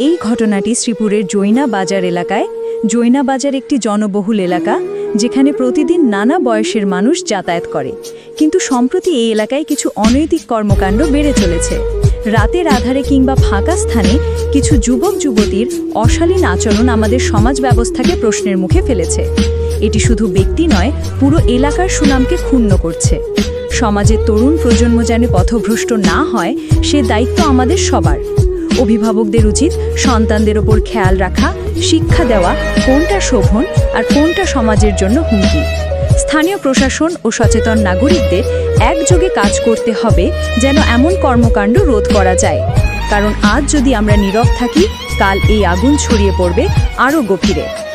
এই ঘটনাটি শ্রীপুরের জৈনা বাজার এলাকায়। জৈনা বাজার একটি জনবহুল এলাকা, যেখানে প্রতিদিন নানা বয়সের মানুষ যাতায়াত করে। কিন্তু সম্প্রতি এই এলাকায় কিছু অনৈতিক কর্মকাণ্ড বেড়ে চলেছে। রাতের আধারে কিংবা ফাঁকা স্থানে কিছু যুবক, যুবতীর অশালীন আচরণ আমাদের সমাজ ব্যবস্থাকে প্রশ্নের মুখে ফেলেছে। এটি শুধু ব্যক্তি নয়, পুরো এলাকার সুনামকে ক্ষুণ্ণ করছে। সমাজের তরুণ প্রজন্ম যেন পথভ্রষ্ট না হয়, সে দায়িত্ব আমাদের সবার। অভিভাবকদের উচিত সন্তানদের ওপর খেয়াল রাখা, শিক্ষা দেওয়া, কোনটা শোভন আর কোনটা সমাজের জন্য হুমকি। স্থানীয় প্রশাসন ও সচেতন নাগরিকদের একযোগে কাজ করতে হবে যেন এমন কর্মকাণ্ড রোধ করা যায়। কারণ আজ যদি আমরা নীরব থাকি, কাল এই আগুন ছড়িয়ে পড়বে আরও গভীরে।